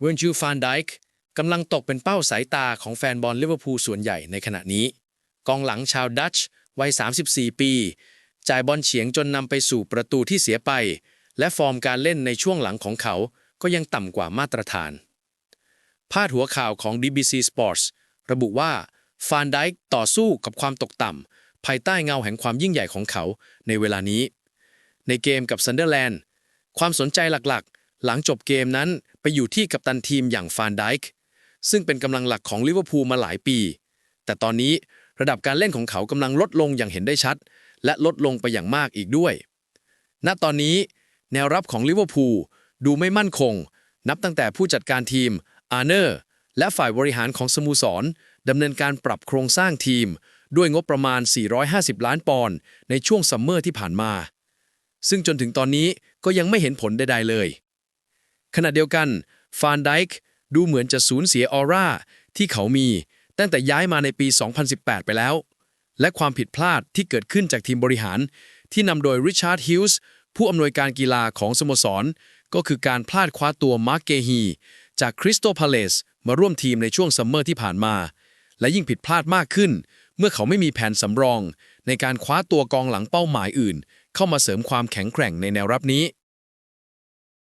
เวิร์นจิลฟานไดค์กำลังตกเป็นเป้าสายตาของแฟนบอลลิเวอร์พูลส่วนใหญ่ในขณะนี้ กองหลังชาวดัตช์วัย 34 ปี จ่ายบอลเฉียงจนนำไปสู่ประตูที่เสียไป และฟอร์มการเล่นในช่วงหลังของเขาก็ยังต่ำกว่ามาตรฐาน พาดหัวข่าวของ DBC Sports ระบุว่าฟานไดค์ต่อสู้กับความตกต่ำภายใต้เงาแห่งความยิ่งใหญ่ของเขาในเวลานี้ ในเกมกับซันเดอร์แลนด์ความสนใจหลักๆ หลังจบเกมนั้นไปอยู่ที่กัปตันทีมอย่างฟานไดค์ซึ่งเป็นกำลังหลักของลิเวอร์พูลมาหลายปี แต่ตอนนี้ระดับการเล่นของเขากำลังลดลงอย่างเห็นได้ชัด และลดลงไปอย่างมากอีกด้วย ณ ตอนนี้ แนวรับของลิเวอร์พูลดูไม่มั่นคง นับตั้งแต่ผู้จัดการทีมอาร์เนอร์และฝ่ายบริหารของสโมูสรดำเนินการปรับโครงสร้างทีม ด้วยงบประมาณ 450 ล้านปอนด์ในช่วงซัมเมอร์ที่ผ่านมา ซึ่งจนถึงตอนนี้ก็ยังไม่เห็นผลใดๆเลย ขณะเดียวกันฟานไดค์ดูเหมือนจะสูญเสียออร่าที่เขามีตั้งแต่ย้ายมาในปี 2018 ไปแล้ว และความผิดพลาดที่เกิดขึ้นจากทีมบริหาร ที่นำโดยริชาร์ดฮิลส์ผู้อำนวยการกีฬาของสโมสร ก็คือการพลาดคว้าตัวมาร์กเกฮีจากคริสโตพาเลสมาร่วมทีมในช่วงซัมเมอร์ที่ผ่านมา และยิ่งผิดพลาดมากขึ้น เมื่อเขาไม่มีแผนสำรอง ในการคว้าตัวกองหลังเป้าหมายอื่น เข้ามาเสริมความแข็งแกร่งในแนวรับนี้